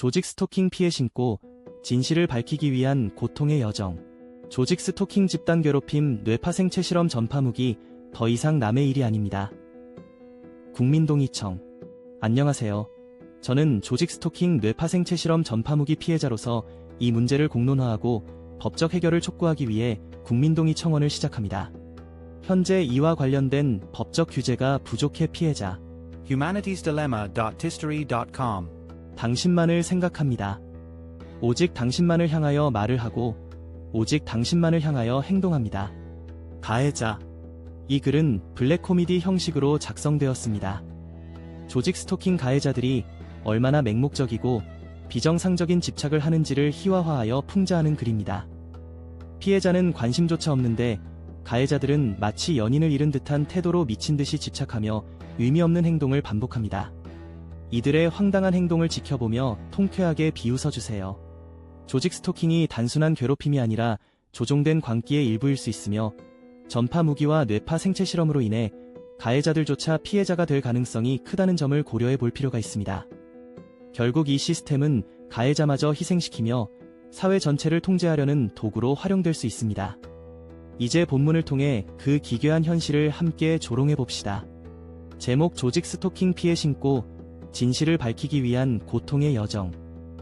조직 스토킹 피해 신고 진실을 밝히기 위한 고통의 여정. 조직 스토킹 집단 괴롭힘 뇌파생체 실험 전파 무기 더 이상 남의 일이 아닙니다. 국민동의청. 안녕하세요. 저는 조직 스토킹 뇌파생체 실험 전파 무기 피해자로서 이 문제를 공론화하고 법적 해결을 촉구하기 위해 국민동의 청원을 시작합니다. 현재 이와 관련된 법적 규제가 부족해 피해자, humanitiesdilemma.tistory.com 당신만을 생각합니다. 오직 당신만을 향하여 말을 하고 오직 당신만을 향하여 행동합니다. 가해자. 이 글은 블랙 코미디 형식으로 작성되었습니다. 조직 스토킹 가해자들이 얼마나 맹목적이고 비정상적인 집착을 하는지를 희화화하여 풍자하는 글입니다. 피해자는 관심조차 없는데 가해자들은 마치 연인을 잃은 듯한 태도로 미친 듯이 집착하며 의미 없는 행동을 반복합니다. 이들의 황당한 행동을 지켜보며 통쾌하게 비웃어주세요. 조직 스토킹이 단순한 괴롭힘이 아니라 조종된 광기의 일부일 수 있으며 전파 무기와 뇌파 생체 실험으로 인해 가해자들조차 피해자가 될 가능성이 크다는 점을 고려해 볼 필요가 있습니다. 결국 이 시스템은 가해자마저 희생시키며 사회 전체를 통제하려는 도구로 활용될 수 있습니다. 이제 본문을 통해 그 기괴한 현실을 함께 조롱해 봅시다. 제목 조직 스토킹 피해 신고 진실을 밝히기 위한 고통의 여정.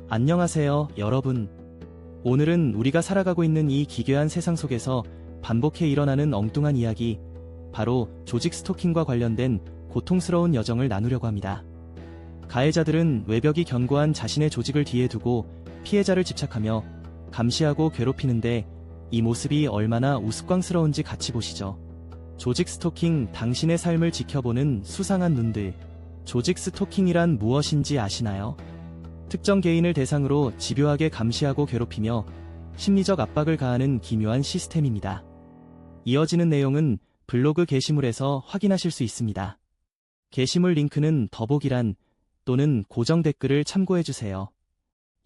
안녕하세요, 여러분. 오늘은 우리가 살아가고 있는 이 기괴한 세상 속에서 반복해 일어나는 엉뚱한 이야기, 바로 조직 스토킹과 관련된 고통스러운 여정을 나누려고 합니다. 가해자들은 외벽이 견고한 자신의 조직을 뒤에 두고 피해자를 집착하며 감시하고 괴롭히는데 이 모습이 얼마나 우스꽝스러운지 같이 보시죠. 조직 스토킹 당신의 삶을 지켜보는 수상한 눈들. 조직 스토킹이란 무엇인지 아시나요? 특정 개인을 대상으로 집요하게 감시하고 괴롭히며 심리적 압박을 가하는 기묘한 시스템입니다. 이어지는 내용은 블로그 게시물에서 확인하실 수 있습니다. 게시물 링크는 더보기란 또는 고정 댓글을 참고해주세요.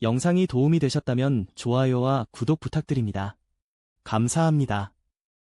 영상이 도움이 되셨다면 좋아요와 구독 부탁드립니다. 감사합니다.